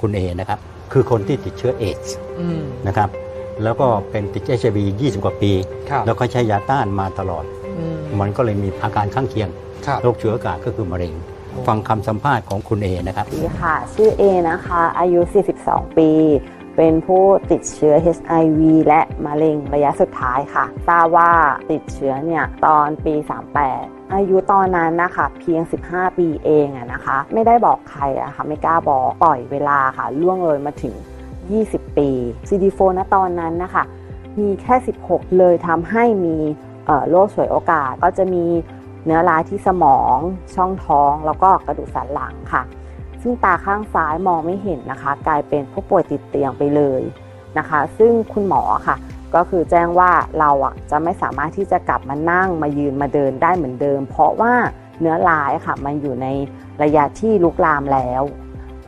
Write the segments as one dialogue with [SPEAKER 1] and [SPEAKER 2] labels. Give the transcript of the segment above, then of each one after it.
[SPEAKER 1] คุณเอนะครับ คือคนที่ติดเชื้อเอดส์
[SPEAKER 2] อืม
[SPEAKER 1] นะครับ แล้วก็เป็นติดเอชไอวี20กว่าปี
[SPEAKER 2] ครับ
[SPEAKER 1] แล้วก็ใช้ยาต้านมาตลอด
[SPEAKER 2] อืม
[SPEAKER 1] มันก็เลยมีอาการข้างเคียง
[SPEAKER 2] ครับ
[SPEAKER 1] โรคเชื้ออากาศก็คือมะเร็ง ฟังคำสัมภาษณ์ของคุณเอนะครับ
[SPEAKER 3] สวัสดีค่ะ ชื่อเอนะคะ อายุ 42 ปี เป็นผู้ติดเชื้อ HIV และมะเร็งระยะสุดท้ายค่ะ ทราบว่าติดเชื้อเนี่ยตอนปี 38อายุตอนนั้นนะคะเพียง 15 ปีเองอะนะคะ ไม่ได้บอกใครอะค่ะไม่กล้าบอกปล่อยเวลาค่ะ ล่วงเลยมาถึง 20 ปี CD4 ณตอนนั้นนะคะ มีแค่ 16 เลยทำให้มีโรคฉวยโอกาสก็จะมีเนื้อร้ายที่สมอง ช่องท้อง แล้วก็กระดูกสันหลังค่ะ ซึ่งตาข้างซ้ายมองไม่เห็นนะคะ กลายเป็นผู้ป่วยติดเตียงไปเลยนะคะ ซึ่งคุณหมอค่ะ ก็คือแจ้งว่าเราอะจะไม่สามารถที่จะกลับมานั่งมายืนมาเดินได้เหมือนเดิม เพราะว่าเนื้อร้ายค่ะ มันอยู่ในระยะที่ลุกลามแล้ว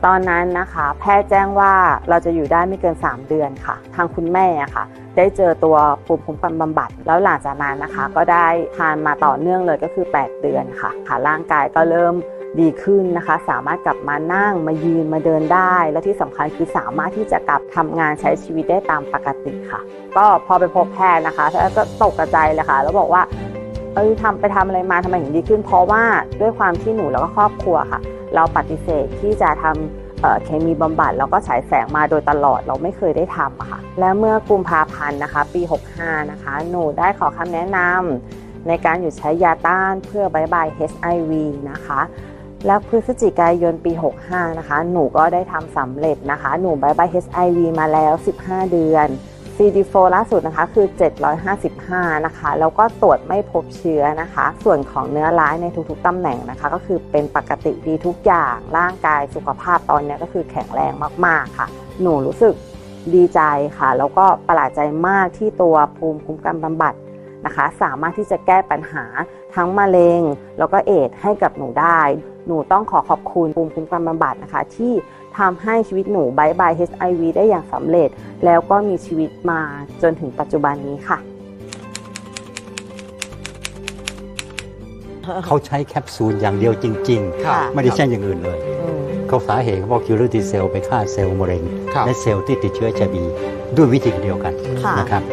[SPEAKER 3] ตอนนั้นนะคะ แพทย์แจ้งว่าเราจะอยู่ได้ไม่เกิน 3 เดือนค่ะ ทางคุณแม่ค่ะ ได้เจอตัวภูมิคุ้มกันบำบัด แล้วหลังจากนั้นนะคะ ก็ได้ทานมาต่อเนื่องเลยก็คือ 8 เดือนค่ะค่ะร่างกายก็เริ่ม ดีขึ้นนะคะ สามารถกลับมานั่งมายืนมาเดินได้ และที่สำคัญคือสามารถที่จะกลับทำงานใช้ชีวิตได้ตามปกติค่ะ ก็พอไปพบแพทย์นะคะแพทย์ก็ตกใจเลยค่ะ แล้วบอกว่าเอ้ยทำไปทำอะไรมาทำไมถึงดีขึ้น เพราะว่าด้วยความที่หนูแล้วก็ครอบครัวค่ะ เราปฏิเสธที่จะทำเอ่อเคมีบำบัดแล้วก็ฉายแสงมาโดยตลอดเราไม่เคยได้ทำค่ะ และเมื่อกุมภาพันธ์นะคะ ปี 65 นะคะ หนูได้ขอคำแนะนำในการหยุดใช้ยาต้านเพื่อบายบาย HIV นะคะ และพฤศจิกายนปี 65 นะคะ หนูก็ได้ทำสำเร็จนะคะ หนูบายบาย HIV มาแล้ว 15 เดือน CD4 ล่าสุดนะคะคือ 755 นะคะ แล้วก็ตรวจไม่พบเชื้อนะคะ ส่วนของเนื้อร้ายในทุกๆตำแหน่งนะคะ ก็คือเป็นปกติดีทุกอย่าง ร่างกายสุขภาพตอนนี้ก็คือแข็งแรงมากๆค่ะ หนูรู้สึกดีใจค่ะ แล้วก็ประหลาดใจมากที่ตัวภูมิคุ้มกันบำบัด นะคะ สามารถที่จะแก้ปัญหาทั้งมะเร็ง แล้วก็เอดส์ให้กับหนูได้ หนูต้องขอขอบคุณภูมิคุ้มกันบำบัดนะคะ ที่ทำให้ชีวิตหนูบายบาย HIV ได้อย่างสำเร็จ แล้วก็มีชีวิตมาจนถึงปัจจุบันนี้ค่ะ
[SPEAKER 1] เขาใช้แคปซูลอย่างเดียวจริง
[SPEAKER 2] ครับ
[SPEAKER 1] ๆไม่ได้ใช้อย่างอื่นเลย
[SPEAKER 2] อืม
[SPEAKER 1] เขาสาเหตุเขาบอกคิวเลอร์ทีเซลไปฆ่าเซลล์มะเร็ง
[SPEAKER 2] ครับ
[SPEAKER 1] และเซลล์ที่ติดเชื้อ HIV ด้วยวิธีเดียวกัน
[SPEAKER 3] ค่ะ
[SPEAKER 1] นะครับ